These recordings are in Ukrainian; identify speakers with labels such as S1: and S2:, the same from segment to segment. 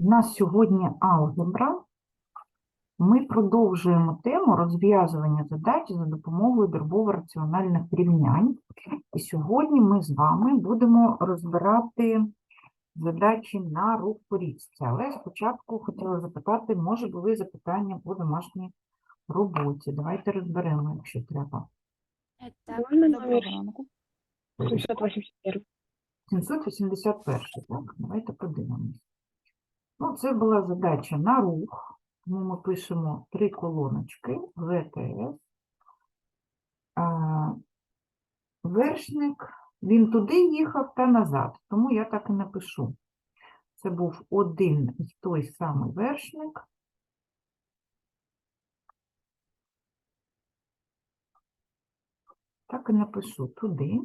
S1: У нас сьогодні алгебра. Ми продовжуємо тему розв'язування задач за допомогою дробово-раціональних рівнянь. І сьогодні ми з вами будемо розбирати задачі на рух по річці. Але спочатку хотіла запитати, може були запитання по домашній роботі. Давайте розберемо, якщо треба.
S2: Е, Так, доброго ранку.
S3: 781.
S1: 781, так, давайте подивимось. Ну, це була задача на рух, тому ми пишемо три колоночки, ВТС. Вершник, він туди їхав та назад, тому я так і напишу. Це був один і той самий вершник. Так і напишу туди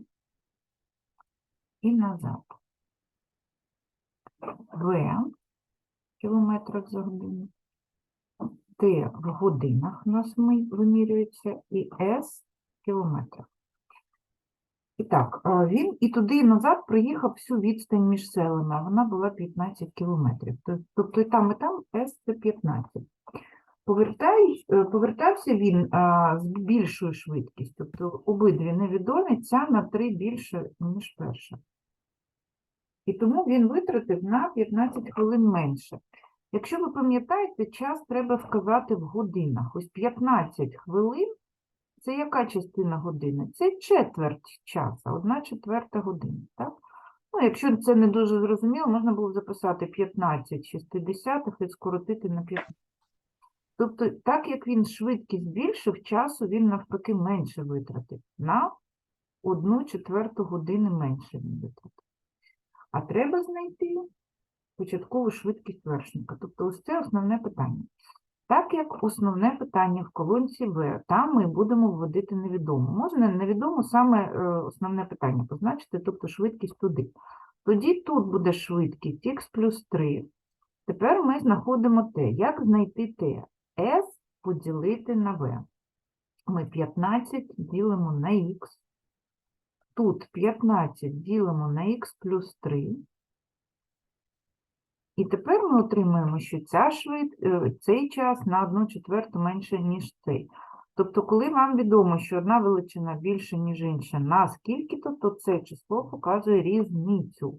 S1: і назад. В кілометрах за годину. Т в годинах у нас вимірюється, і С кілометрах. І так, він і туди, і назад проїхав всю відстань між селами, а вона була 15 кілометрів. Тобто і там, і там С це 15. Повертаюсь, е, повертався він а, з більшою швидкістю, тобто обидві невідомі, ця на 3 більше, ніж перша. І тому він витратив на 15 хвилин менше. Якщо ви пам'ятаєте, час треба вказати в годинах. Ось 15 хвилин це яка частина години? Це четверть часу, одна четверта година. Так? Ну, якщо це не дуже зрозуміло, можна було записати 15 шістдесятих і скоротити на 15. Тобто, так як він швидкість збільшив, часу він навпаки менше витратив. На одну четверту години менше він витратив. А треба знайти початкову швидкість вершника. Тобто ось це основне питання. Так як основне питання в колонці В, там ми будемо вводити невідомо. Можна невідомо саме е, основне питання позначити, тобто швидкість туди. Тоді тут буде швидкість х плюс 3. Тепер ми знаходимо t. Як знайти t? S поділити на v. Ми 15 ділимо на х. Тут 15 ділимо на х плюс 3. І тепер ми отримуємо, що ця швид... е, цей час на 1 четверту менше, ніж цей. Тобто, коли вам відомо, що одна величина більше, ніж інша, на скільки-то, то це число показує різницю.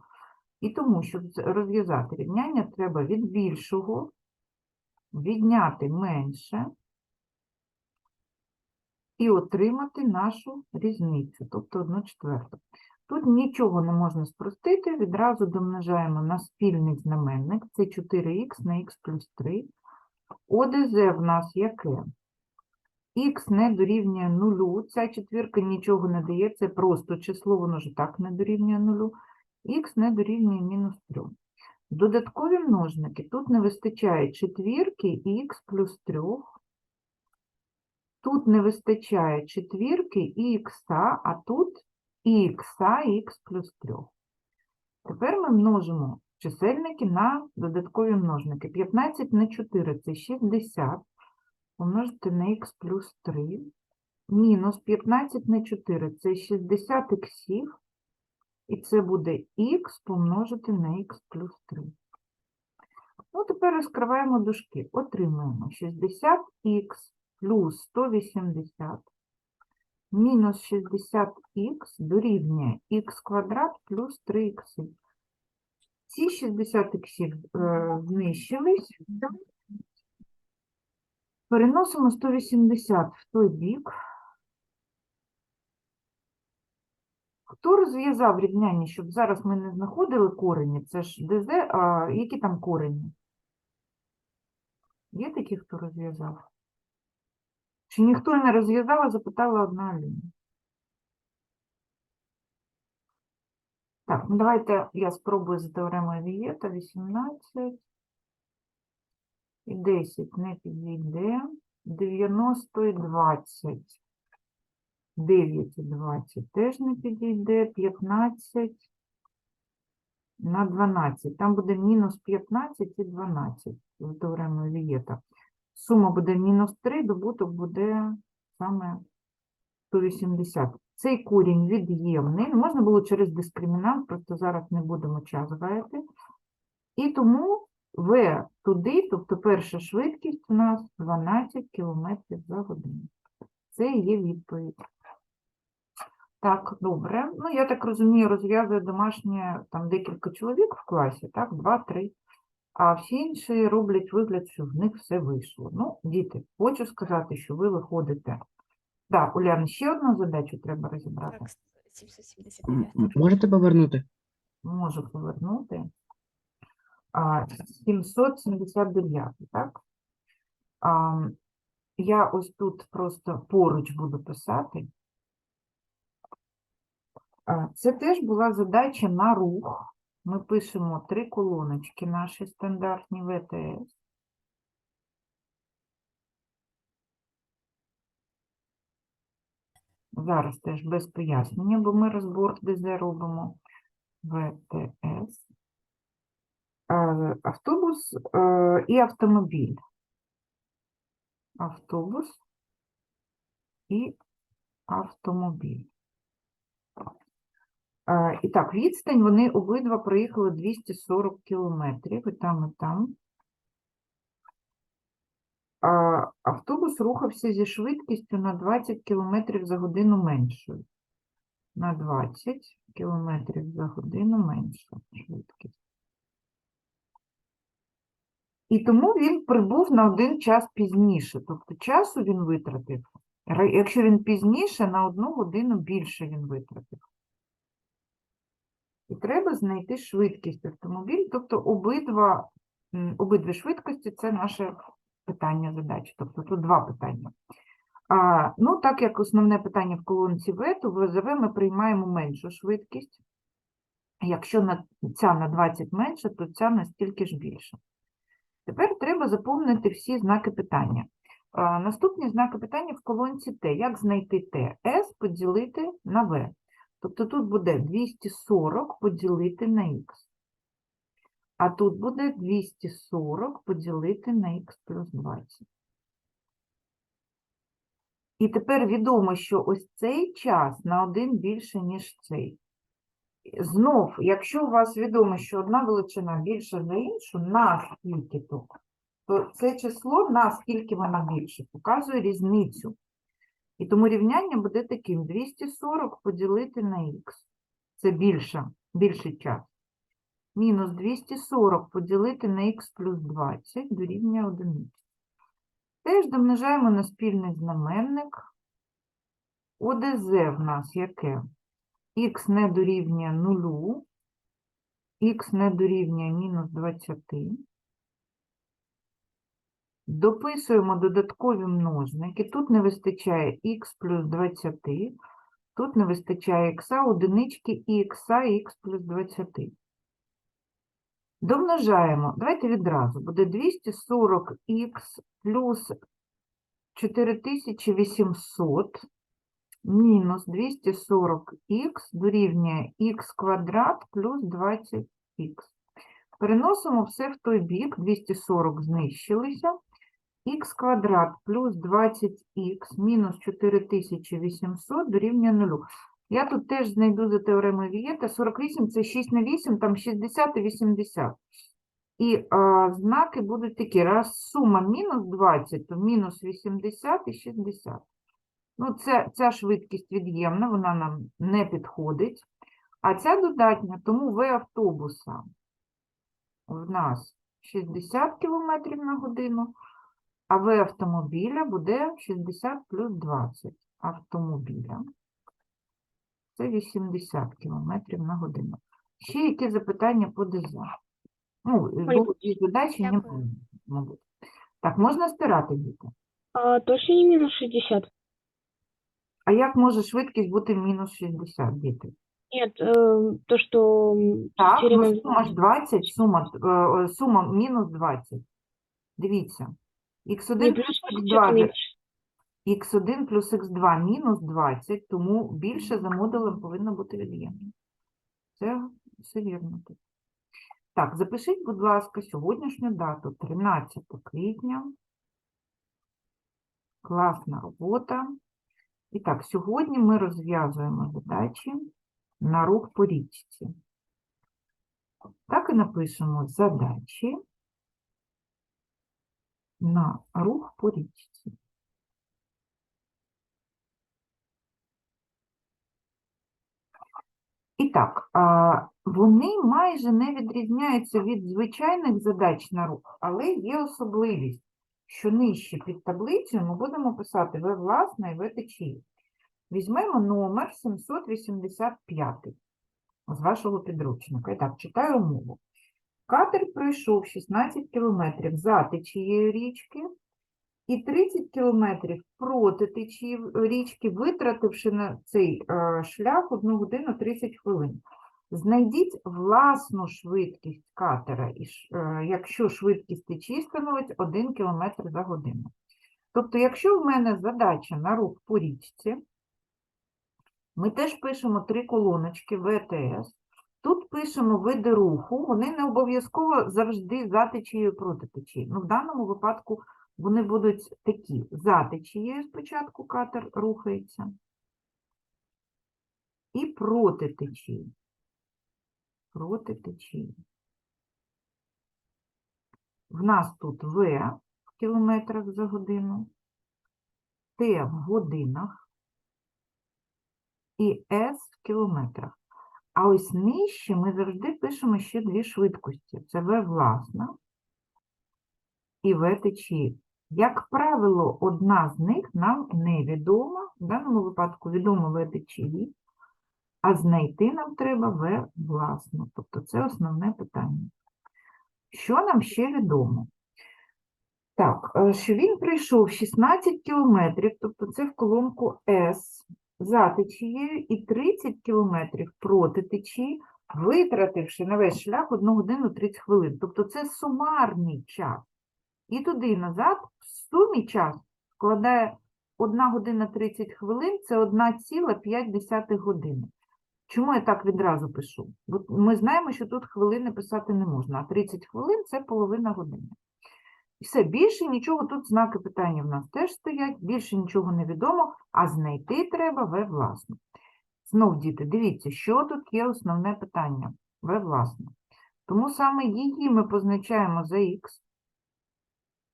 S1: І тому, щоб розв'язати рівняння, треба від більшого відняти менше і отримати нашу різницю, тобто 1 четверту. Тут нічого не можна спростити, відразу домножаємо на спільний знаменник, це 4х на х плюс 3. ОДЗ в нас яке? Х не дорівнює нулю, ця четвірка нічого не дає, це просто число, воно ж так не дорівнює нулю. Х не дорівнює мінус 3. Додаткові множники. Тут не вистачає четвірки і х плюс 3. Тут не вистачає четвірки і х, а тут і х і х плюс 3. Тепер ми множимо чисельники на додаткові множники. 15 на 4 – це 60. Помножити на х плюс 3. Мінус 15 на 4 – це 60 іксів. І це буде х помножити на х плюс 3. Ну, тепер розкриваємо дужки. Отримуємо 60х плюс 180 мінус 60х дорівнює х квадрат плюс 3х. Ці 60 х знищились. Переносимо 180 в той бік. Хто розв'язав рівняння, щоб зараз ми не знаходили корені? Це ж ДЗ, а які там корені? Є такі, хто розв'язав? Чи ніхто не розв'язав, а запитала одна Аліна? Так, ну давайте я спробую за теоремою Вієта. 18 і 10 не підійде. 90 і 20. 9 і 20 теж не підійде. 15 на 12. Там буде мінус 15 і 12 за теоремою Вієта. Сума буде мінус 3, добуток буде саме 180. Цей корінь від'ємний. Можна було через дискримінант, просто зараз не будемо час гаяти. І тому В туди, тобто перша швидкість у нас 12 км за годину. Це є відповідь. Так, добре. Ну, я так розумію, розв'язує домашнє там декілька чоловік в класі, так, два-три. А всі інші роблять вигляд, що в них все вийшло. Ну, діти, хочу сказати, що ви виходите. Так, Уляна, ще одну задачу треба розібрати.
S2: Так,
S4: М,
S2: 779.
S4: Можете повернути?
S1: Можу повернути. А, 779, так? А, я ось тут просто поруч буду писати. А, Це теж була задача на рух. Ми пишемо три колоночки наші стандартні ВТС. Зараз теж без пояснення, бо ми розбор ДЗ робимо. ВТС. Е, Автобус е, і автомобіль. Автобус і автомобіль. І так, відстань вони обидва проїхали 240 кілометрів, і там, і там. А автобус рухався зі швидкістю на 20 кілометрів за годину меншою. На 20 кілометрів за годину менша швидкість. І тому він прибув на один час пізніше. Тобто часу він витратив. Якщо він пізніше, на одну годину більше він витратив. І треба знайти швидкість автомобіль, тобто обидва, обидві швидкості це наше питання задачі. Тобто тут два питання. А, ну, так як основне питання в колонці В, то в ВЗВ ми приймаємо меншу швидкість. Якщо на, ця на 20 менше, то ця на стільки ж більше. Тепер треба заповнити всі знаки питання. А, наступні знаки питання в колонці Т. Як знайти Т? С поділити на В. Тобто тут буде 240 поділити на х. А тут буде 240 поділити на х плюс 20. І тепер відомо, що ось цей час на один більше, ніж цей. Знов, якщо у вас відомо, що одна величина більша за іншу, на скільки то, то це число, на скільки вона більше, показує різницю. І тому рівняння буде таким: 240 поділити на х. Це більше, більший час. Мінус 240 поділити на х плюс 20 дорівнює 1. Теж домножаємо на спільний знаменник. ОДЗ в нас яке? Х не дорівнює 0, х не дорівнює мінус 20. Дописуємо додаткові множники. Тут не вистачає х плюс 20, тут не вистачає х, одинички і х х плюс 20. Домножаємо. Давайте відразу. Буде 240х плюс 4800 мінус 240х дорівнює х квадрат плюс 20х. Переносимо все в той бік, 240 знищилися. Х квадрат плюс 20х мінус 4800 дорівнює 0. Я тут теж знайду за теоремою Вієта. 48 – це 6 на 8, там 60 і 80. І а, знаки будуть такі. Раз сума мінус 20, то мінус 80 і 60. Ну, це, ця швидкість від'ємна, вона нам не підходить. А ця додатня, тому В автобуса в нас 60 км на годину, а В автомобіля буде 60 плюс 20 автомобіля. Це 80 км на годину. Ще які запитання по ДЗ? Ну, задачі не мабуть. Так, можна стирати, діти?
S3: А, точно не минус 60?
S1: А як може швидкість бути мінус 60, діти?
S3: Нет, э, то, м,
S1: Так, ну, сума ж 20, сума, е, е, сума мінус 20. Дивіться.
S3: Не
S1: Х1
S3: плюс
S1: плюс
S3: 60, а
S1: х2, х1 плюс х2 мінус 20, тому більше за модулем повинно бути від'ємне. Це все вірно. тут. Так, запишіть, будь ласка, сьогоднішню дату, 13 квітня. Класна робота. І так, сьогодні ми розв'язуємо задачі на рух по річці. Так і напишемо задачі на рух по річці. І так, вони майже не відрізняються від звичайних задач на рух, але є особливість, що нижче під таблицею ми будемо писати В власне і В течії. Візьмемо номер 785 з вашого підручника. І так, читаю умову. Катер пройшов 16 кілометрів за течією річки і 30 кілометрів проти течії річки, витративши на цей е, шлях 1 годину 30 хвилин. Знайдіть власну швидкість катера, е, якщо швидкість течії становить 1 км за годину. Тобто, якщо в мене задача на рух по річці, ми теж пишемо три колоночки ВТС. Тут пишемо види руху, вони не обов'язково завжди за течією проти течії. Ну, в даному випадку вони будуть такі: за течією спочатку катер рухається, і проти течії. Проти течії. В нас тут В в кілометрах за годину, Т в годинах і С в кілометрах. А ось нижче ми завжди пишемо ще дві швидкості. Це В власна і В течії. Як правило, одна з них нам невідома, в даному випадку відомо В течії, а знайти нам треба В власну. Тобто це основне питання. Що нам ще відомо? Так, е, що він прийшов 16 кілометрів, тобто це в колонку С, за течією і 30 кілометрів проти течії, витративши на весь шлях 1 годину 30 хвилин. Тобто це сумарний час. І туди і назад в сумі час складає 1 година 30 хвилин, це 1,5 години. Чому я так відразу пишу? Бо ми знаємо, що тут хвилини писати не можна, а 30 хвилин це половина години. І все, більше нічого, тут знаки питання в нас теж стоять, більше нічого не відомо, а знайти треба В власне. Знов, діти, дивіться, що тут є основне питання В власне. Тому саме її ми позначаємо за Х,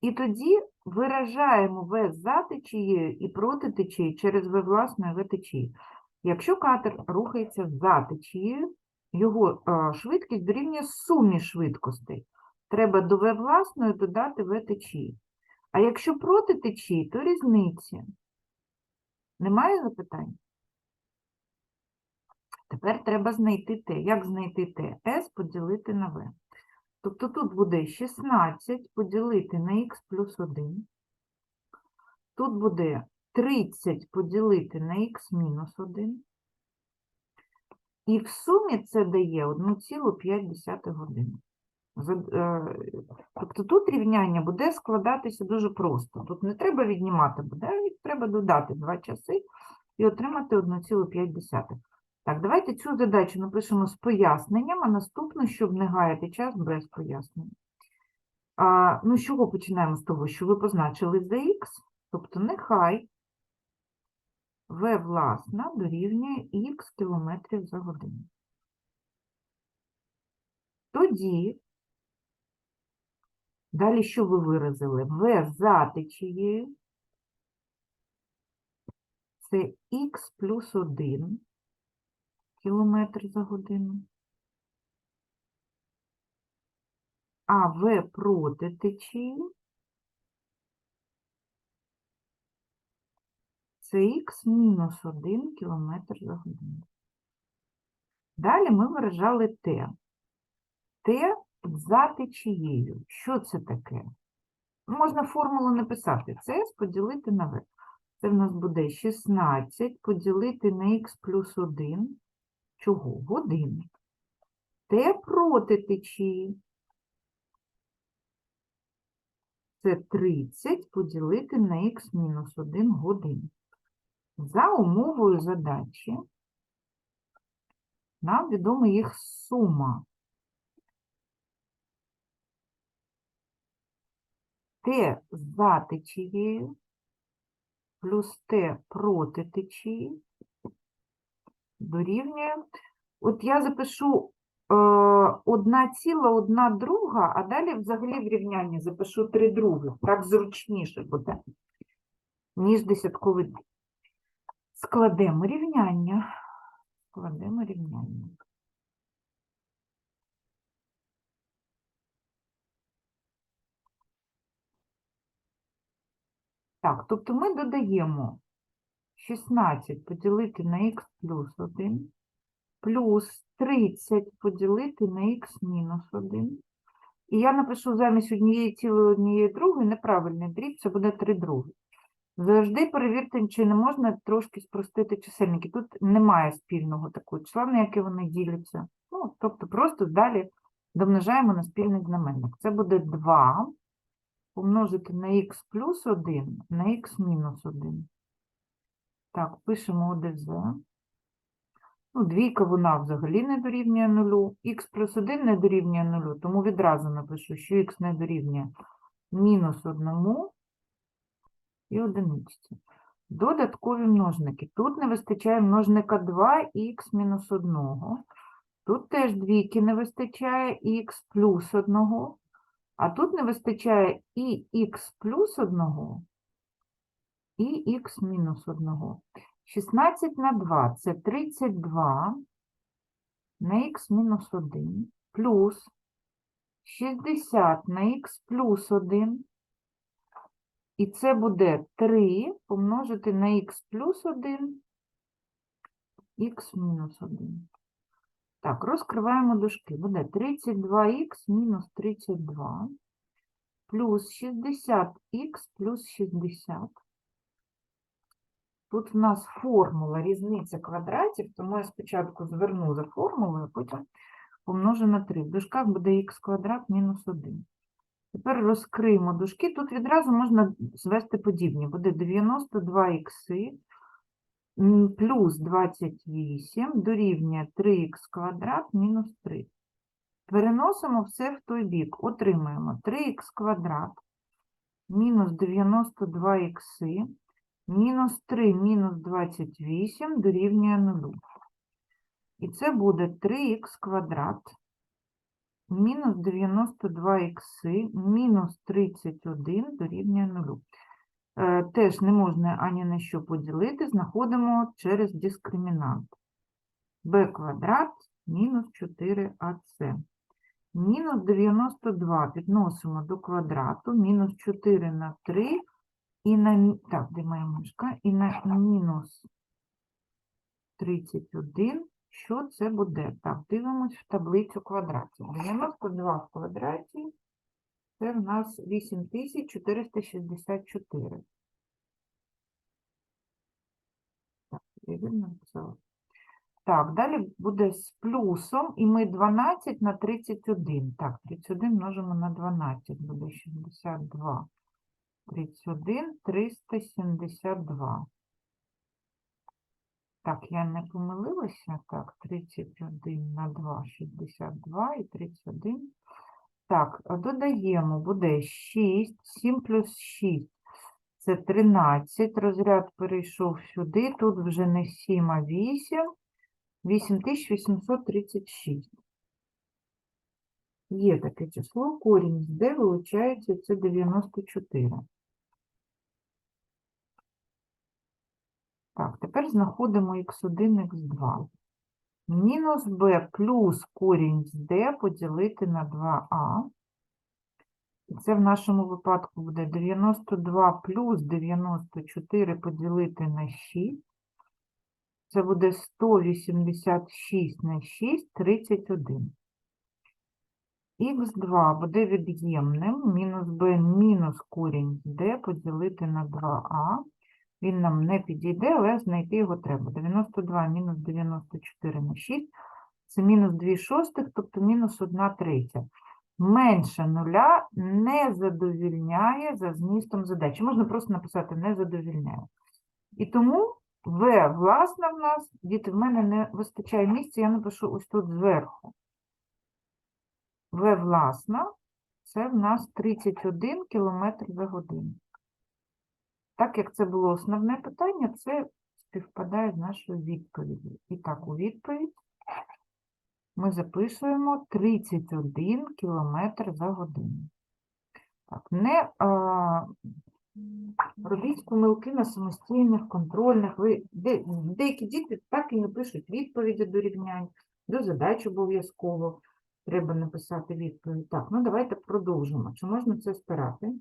S1: і тоді виражаємо В за течією і проти течії через В власну і В течії. Якщо катер рухається за течією, його е, швидкість дорівнює сумі швидкостей. Треба до В власної додати В течії. А якщо проти течії, то різниці. Немає запитань? Тепер треба знайти Т. Як знайти Т? С поділити на В. Тобто тут буде 16 поділити на х плюс 1. Тут буде 30 поділити на х мінус 1. І в сумі це дає 1,5 години. Е, Тобто тут рівняння буде складатися дуже просто. Тут не треба віднімати буде, треба додати 2 часи і отримати 1,5. Так, давайте цю задачу напишемо з поясненням, а наступну, щоб не гаяти час без пояснень. А, ну, з чого починаємо з того, що ви позначили за х, тобто нехай v власна дорівнює х кілометрів за годину. Тоді, далі що ви виразили? v за течією, це х плюс 1 кілометр за годину. А В проти течії це х мінус 1 кілометр за годину. Далі ми виражали Т. Т за течією. Що це таке? Можна формулу написати. Це поділити на В. Це в нас буде 16 поділити на х плюс 1. Чого? Годин. Т проти течії. Це 30 поділити на х мінус 1 годин. За умовою задачі нам відома їх сума. Т за течією плюс Т проти течії дорівнює. От я запишу е, одна ціла, одна друга, а далі взагалі в рівнянні запишу три других. Так зручніше буде, ніж десятковий. Складемо рівняння. Складемо рівняння. Так, тобто ми додаємо 16 поділити на х плюс 1, плюс 30 поділити на х мінус 1. І я напишу замість однієї цілої однієї другої неправильний дріб, це буде 3 другі. Завжди перевірте, чи не можна трошки спростити чисельники. Тут немає спільного такого числа, на яке вони діляться. Ну, тобто просто далі домножаємо на спільний знаменник. Це буде 2 помножити на х плюс 1 на х мінус 1. Так, пишемо ОДЗ. Ну, двійка вона взагалі не дорівнює нулю. Х плюс 1 не дорівнює нулю, тому відразу напишу, що х не дорівнює мінус 1 і одиниці. Додаткові множники. Тут не вистачає множника 2х мінус 1. Тут теж двійки не вистачає х плюс 1. А тут не вистачає і х плюс 1, і х мінус 1. 16 на 2 – це 32 на х мінус 1, плюс 60 на х плюс 1, і це буде 3 помножити на х плюс 1, х мінус 1. Так, розкриваємо дужки. Буде 32х мінус 32 плюс 60х плюс 60. Тут в нас формула різниця квадратів, тому я спочатку зверну за формулою, а потім помножу на 3. В дужках буде х квадрат мінус 1. Тепер розкриємо дужки. Тут відразу можна звести подібні. Буде 92х м, плюс 28 дорівнює 3х квадрат мінус 3. Переносимо все в той бік. Отримаємо 3х квадрат мінус 92х мінус 3 мінус 28 дорівнює 0. І це буде 3х квадрат мінус 92х мінус 31 дорівнює 0. Е, Теж не можна ані на що поділити, знаходимо через дискримінант. b квадрат мінус 4ac. Мінус 92 підносимо до квадрату, мінус 4 на 3, і на, так, де моя мишка, і на мінус 31, що це буде? Так, дивимось в таблицю квадратів. 92 в квадраті, це в нас 8464. Так? Так, далі буде з плюсом, і ми 12 на 31. Так, 31 множимо на 12, буде 62. 31, 372. Так, я не помилилася. Так, 31 на 2, 62 і 31. Так, додаємо, буде 6, 7 плюс 6. Це 13, розряд перейшов сюди, тут вже не 7, а 8. 8836. Є таке число, корінь з d вилучається, це 94. Так, тепер знаходимо x1, x2. Мінус b плюс корінь з d поділити на 2a. І це в нашому випадку буде 92 плюс 94 поділити на 6. Це буде 186 на 6, 31. Х2 буде від'ємним, мінус b мінус корінь з d поділити на 2а. Він нам не підійде, але знайти його треба. 92 мінус 94 на 6 – це мінус 2 шостих, тобто мінус 1 третя. Менше нуля не задовільняє за змістом задачі. Можна просто написати не задовільняє. І тому В, власна в нас, діти, в мене не вистачає місця, я напишу ось тут зверху. В, власна, це в нас 31 км за годину. Так як це було основне питання, це співпадає з нашою відповіддю. І так, у відповідь ми записуємо 31 км за годину. Так, не а, робіть помилки на самостійних, контрольних. Ви, де, деякі діти так і не пишуть відповіді до рівнянь, до задач обов'язково треба написати відповідь. Так, ну давайте продовжимо. Чи можна це стирати?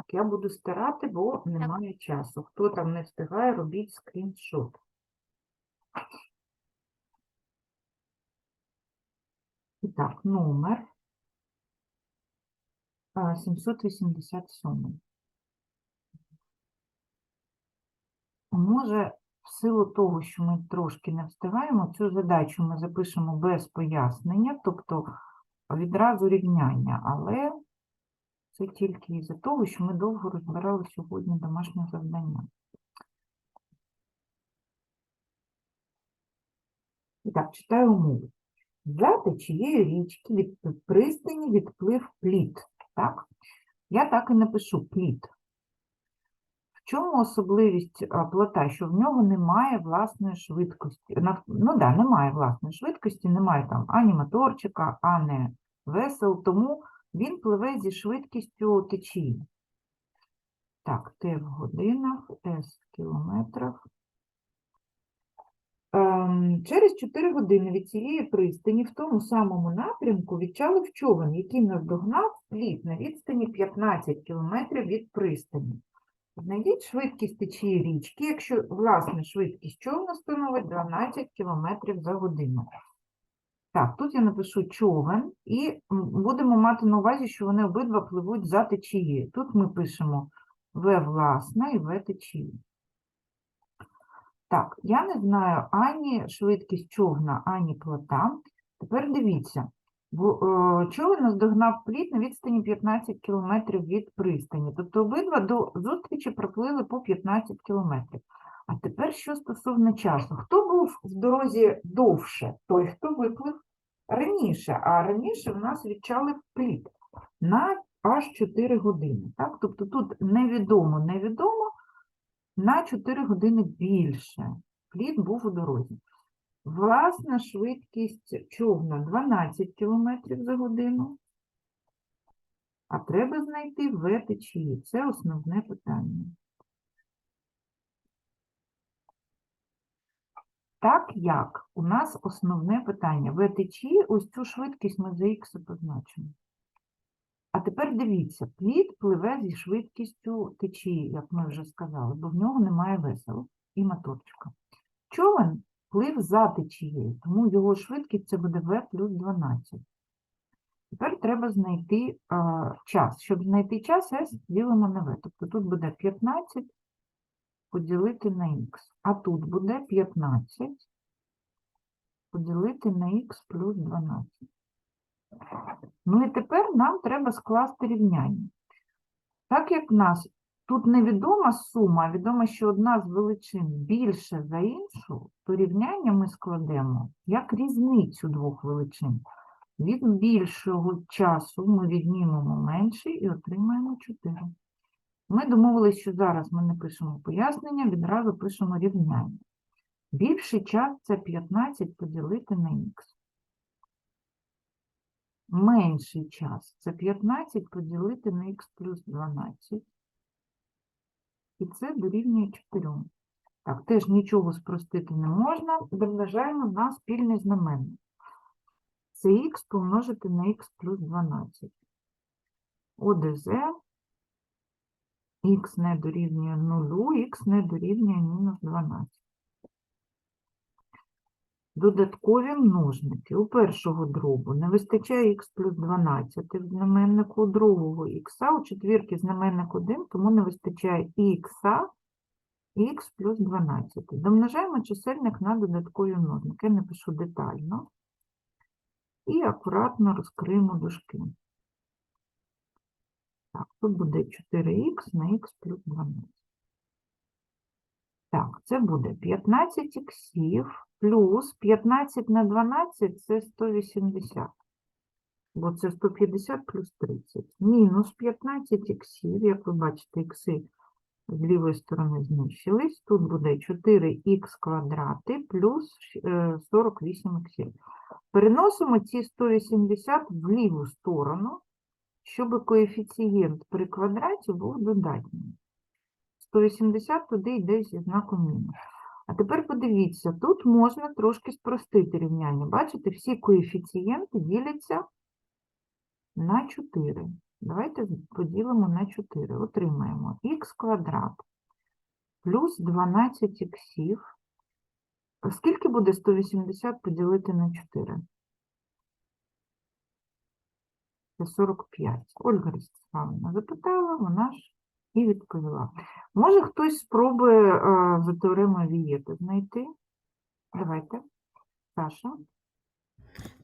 S1: Так, я буду стирати, бо немає часу. Хто там не встигає, робіть скріншот. І так, номер 787. Може, в силу того, що ми трошки не встигаємо, цю задачу ми запишемо без пояснення, тобто відразу рівняння, але це тільки із-за того, що ми довго розбирали сьогодні домашнє завдання. І так, читаю умови. За течією річки від пристані відплив плід. Так? Я так і напишу плід. В чому особливість плота? Що в нього немає власної швидкості. Ну да, немає власної швидкості, немає там ані моторчика, ані весел, тому він пливе зі швидкістю течії. Так, Т в годинах, С в кілометрах. Ем, Через 4 години від цієї пристані в тому самому напрямку відчалив човен, який наздогнав плід на відстані 15 кілометрів від пристані. Знайдіть швидкість течії річки, якщо власне швидкість човна становить 12 кілометрів за годину. Так, тут я напишу човен і будемо мати на увазі, що вони обидва пливуть за течією. Тут ми пишемо В власна і В течія. Так, я не знаю ані швидкість човна, ані плота. Тепер дивіться, е, човен наздогнав плід на відстані 15 кілометрів від пристані. Тобто обидва до зустрічі проплили по 15 кілометрів. А тепер що стосовно часу? Хто був в дорозі довше? Той, хто виплив раніше, а раніше в нас відчалив плід на аж 4 години. Так? Тобто тут невідомо, невідомо, на 4 години більше. Плід був у дорозі. Власна швидкість човна 12 км за годину. А треба знайти В течії. Це основне питання. Так як у нас основне питання. В течії ось цю швидкість ми за х позначимо. А тепер дивіться, плід пливе зі швидкістю течії, як ми вже сказали, бо в нього немає весел і моторчика. Човен плив за течією, тому його швидкість це буде v плюс 12. Тепер треба знайти а, час. Щоб знайти час, s ділимо на v. Тобто тут буде 15 поділити на х. А тут буде 15 поділити на х плюс 12. Ну і тепер нам треба скласти рівняння. Так як в нас тут невідома сума, відомо, що одна з величин більше за іншу, то рівняння ми складемо як різницю двох величин. Від більшого часу ми віднімемо менший і отримаємо 4. Ми домовились, що зараз ми не пишемо пояснення, відразу пишемо рівняння. Більший час це 15 поділити на х. Менший час це 15 поділити на х плюс 12. І це дорівнює 4. Так, теж нічого спростити не можна. Домножаємо на спільний знаменник. Це х помножити на х плюс 12. ОДЗ х не дорівнює 0, х не дорівнює мінус 12. Додаткові множники. У першого дробу не вистачає х плюс 12 в знаменнику, другого х, у четвірки знаменник 1, тому не вистачає х, х плюс 12. Домножаємо чисельник на додаткові множники. Я напишу детально. І акуратно розкриємо дужки. Так, тут буде 4х на х плюс 12. Так, це буде 15 іксів плюс 15 на 12 це 180. Бо це 150 плюс 30. Мінус 15 іксів, як ви бачите, ікси з лівої сторони знищились. Тут буде 4х квадрати плюс е, 48х. Переносимо ці 180 в ліву сторону, щоб коефіцієнт при квадраті був додатнім. 180 туди йде зі знаком мінус. А тепер подивіться, тут можна трошки спростити рівняння. Бачите, всі коефіцієнти діляться на 4. Давайте поділимо на 4. Отримаємо х квадрат плюс 12 іксів. Скільки буде 180 поділити на 4? Це 45. Ольга Ростиславівна запитала, вона ж і відповіла. Може хтось спробує е, за теоремою Вієта знайти? Давайте. Саша,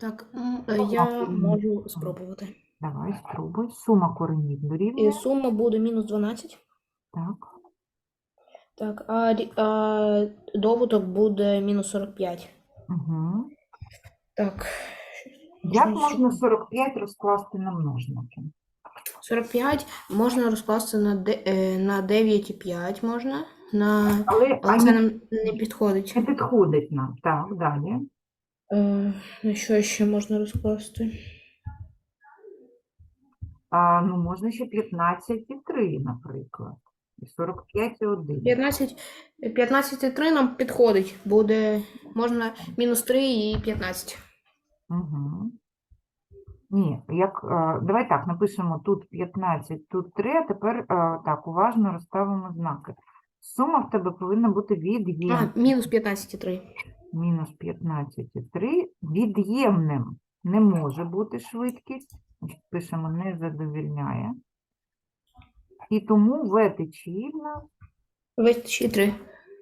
S2: Так, е, я можу спробувати.
S1: давай спробуй. Сума коренів
S2: І
S1: дорівнює.
S2: сума буде мінус 12.
S1: Так.
S2: Так, а, рі- а добуток буде мінус 45.
S1: Угу.
S2: Так.
S1: Як можна 45 розкласти на множники?
S2: 45 можна розкласти на, де- е, на 9,5 можна. На...
S1: Але
S2: Але це нам не підходить.
S1: не підходить нам. Так, далі.
S2: Е, на що ще можна розкласти?
S1: А, ну, можна ще 15 і 3, наприклад. І 45 і 1.
S2: 15, 15,3 нам підходить. Буде можна мінус 3 і 15.
S1: Угу. Ні, як, е, давай так, напишемо тут 15, тут 3, а тепер е, так, уважно розставимо знаки. Сума в тебе повинна бути від'ємна.
S2: А, мінус 15,3.
S1: Мінус 15,3. Від'ємним не може бути швидкість. Пишемо не задовільняє. І тому В течії в нас
S2: Весь ще 3.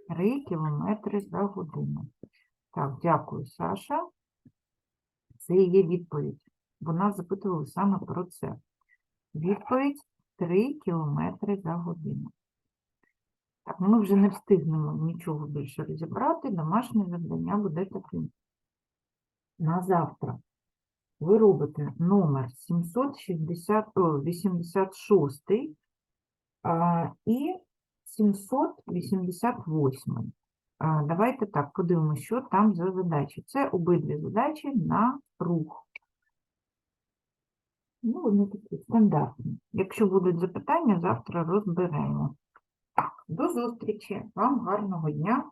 S1: 3 кілометри за годину. Так, дякую, Саша. Це є відповідь. Бо нас запитували саме про це. Відповідь 3 кілометри за годину. Так, ми вже не встигнемо нічого більше розібрати. Домашнє завдання буде таким. На завтра ви робите номер 760, о, 86 а, і 788. Давайте так, подивимося, що там за задачі. Це обидві задачі на рух. Ну, вони такі стандартні. Якщо будуть запитання, завтра розберемо. До зустрічі. Вам гарного дня.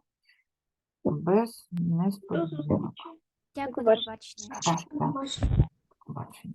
S1: Без несподіванок.
S4: Дякую, до побачення.
S1: Так, так. Побачення.